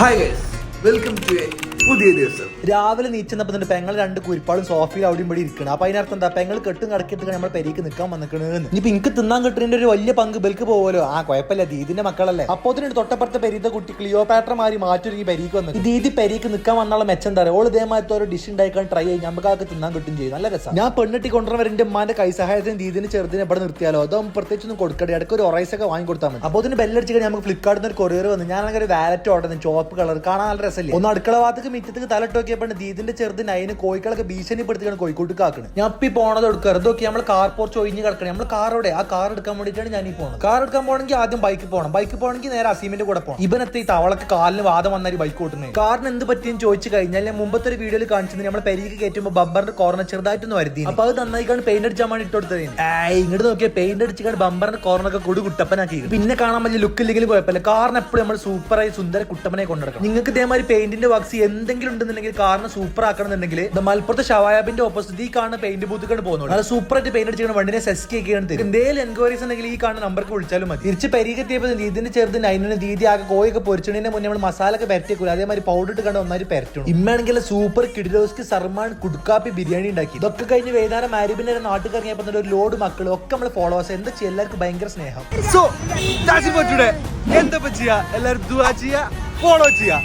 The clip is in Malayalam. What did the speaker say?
Hi guys, welcome to a പുതിയ ദിവസം രാവിലെ നീച്ചപ്പോ തന്നെ പെങ്ങൾ രണ്ട് കുരിപ്പാളും സോഫയിൽ അവിടെയും ഇവിടെ ഇരിക്കണം. അപ്പൊ അതിനർത്ഥം എന്താ? പെങ്ങൾ കെട്ടും കടക്കിട്ട് നമ്മൾ പെരീക്ക് നിൽക്കാൻ വന്നിക്കണെന്ന്. ഇനിയിപ്പോ എനിക്ക് തിന്നാൻ കിട്ടുന്നതിന്റെ ഒരു വലിയ പങ്ക് ബെൽക്ക് പോവലോ? ആ കുഴപ്പമില്ല. ദീദിന്റെ മക്കളല്ലേ. അപ്പോ തന്നെ തൊട്ടപ്പുറത്തെ പെരീത്തെ കുട്ടി ക്ലിയോപാട്ര മാറി മാറ്റൊരുങ്ങി പെരീക്ക് വന്നു. ദീദി പെരീക്ക് നിൽക്കാൻ വന്നുള്ള മെച്ചം എന്താ ഓൾ ഇതേമാരത്തെ ഒരു ഡിഷ് ഉണ്ടാക്കാൻ ട്രൈ ചെയ്യും നമുക്ക് ആൾക്ക് തിന്നാൻ കിട്ടും ചെയ്യും. നല്ല രസം. ഞാൻ പെണ്ണിട്ടി കൊണ്ടുവരുന്ന എന്റെ കൈ സഹായത്തിന് ദീദിന് ചെറുതിനെ ഇവിടെ നിർത്തിയാലോ? അതൊന്നും പ്രത്യേകിച്ചൊന്നും കൊടുക്കട്ടെ ഇടയ്ക്ക് ഒരു ഒറൈസ് ഒക്കെ വാങ്ങി കൊടുത്താൽ മതി. അപ്പോ തന്നെ ബെല്ലടിച്ച് കഴിഞ്ഞാൽ നമുക്ക് ഫ്ലിപ്കാർട്ടിൽ നിന്ന് ഒരു കൊറിയർ വന്നു ഞാൻ അങ്ങനെ ഒരു വാലറ്റ് ഓർഡർ ചോപ്പ് കളർ കാണാൻ നല്ല രസമില്ല? ഒന്ന് അടുക്കള ഭാഗത്തേക്ക് മിറ്റത്തേക്ക് തലട്ട് നോക്കിയപ്പോൾ ദീദിന്റെ ചെറുത് നൈന് കോഴിക്കളൊക്കെ ഭീഷണിപ്പെടുത്തിയാണ് കോഴിക്കോട്ട് കാക്കണ് ഞാൻ ഇപ്പൊ പോണത് എടുക്കുക ഇതൊക്കെ നമ്മൾ കാർ പോർച്ച് ഒഴിഞ്ഞ് കിടക്കണം. നമ്മൾ കാർ എവിടെ? ആ കാർ എടുക്കാൻ വേണ്ടിയിട്ടാണ് ഞാൻ ഈ പോണത്. കാർ എടുക്കാൻ പോകണമെങ്കിൽ ആദ്യം ബൈക്ക് പോകണം ബൈക്ക് പോകണമെങ്കിൽ നേരെ അസീമിന്റെ കൂടെ പോകണം ഇവനത്തെ തവളക്ക് കാലിന് വാദം വന്നാൽ ബൈക്ക് ഓട്ടുന്നത് കാറിന് എന്ത് പറ്റിയെന്ന് ചോദിച്ചു കഴിഞ്ഞാൽ ഞാൻ മുമ്പത്തെ ഒരു വീഡിയോയിൽ കാണിച്ചത് നമ്മൾ പെരിക്ക് കയറ്റുമ്പോൾ ബബ്ബറിന്റെ കോർണർ ചെറുതായിട്ടൊന്ന് വരുത്തി അപ്പൊ അത് നന്നായിക്കാണ് പെയിന്റ് അടിച്ചാൽ വേണ്ടി ഇട്ടുകൊടുത്തത് ഇങ്ങോട്ട് നോക്കിയാൽ പെയിന്റ് അടിച്ചിട്ട് ബമ്പറിന്റെ കോർണറൊക്കെ കൊടു കുട്ടപ്പനാക്കി പിന്നെ കാണാൻ വലിയ ലുക്ക് കുഴപ്പമില്ല. കാറിന് എപ്പോഴും നമ്മൾ സൂപ്പറായി സുന്ദര കുട്ടപ്പനെ കൊണ്ടുനടക്കണം നിങ്ങൾക്ക് ഇതേമാതിരി പെയിന്റിന്റെ വർക്ക്സ് എന്തെങ്കിലും ഉണ്ടെന്നുണ്ടെങ്കിൽ കാറിന് സൂപ്പർ ആക്കണമെന്നുണ്ടെങ്കിൽ മലപ്പുറത്തെ ഷവായാബിന്റെ ഓപ്പോസിറ്റ് ഈ കാണുന്ന പെയിന്റ് ബൂത്തുകൾ പോകുന്നുണ്ട് അത് സൂപ്പർ ആയിട്ട് പെയിന്റ് അടിച്ചു വണ്ടിനെ സെസ്കി ഒക്കെയാണ് തരും എന്തെങ്കിലും എൻക്വയറീസ് ഉണ്ടെങ്കിൽ ഈ കാണുന്ന നമ്പർക്ക് വിളിച്ചാലും മതി. തിരിച്ച് പെരീക്കെത്തിയപ്പോൾ ഇതിന്റെ ചെറുത് അതിന് രീതി ആകെ കോയൊക്കെ പൊരിച്ചതിന് മുന്നേ നമ്മൾ മസാല ഒക്കെ പരറ്റിക്കൂല അതേമാതിരി പൗഡർ ഇട്ട് കണ്ട് ഒന്നായി പരറ്റണം ഇമ്മാണെങ്കിൽ സൂപ്പർ കിഡിലോസ്ക്ക് സർമാൻ കുടുക്കാപ്പി ബിരിയാണി ഉണ്ടാക്കി. ഇതൊക്കെ കഴിഞ്ഞ് വൈകുന്നേരം മാരിബിന്റെ നാട്ടിൽ ഇറങ്ങിയപ്പോൾ ഒരു ലോഡ് മക്കൾ ഒക്കെ നമ്മൾ ഫോളോവേഴ്സ് എന്താ ചെയ്യുക എല്ലാവർക്കും ഭയങ്കര സ്നേഹം. സോ ദാറ്റ്സ് ഫോർ ടുഡേ എന്താ ചെയ്യാ? എല്ലാവരും ഫോളോ ചെയ്യാ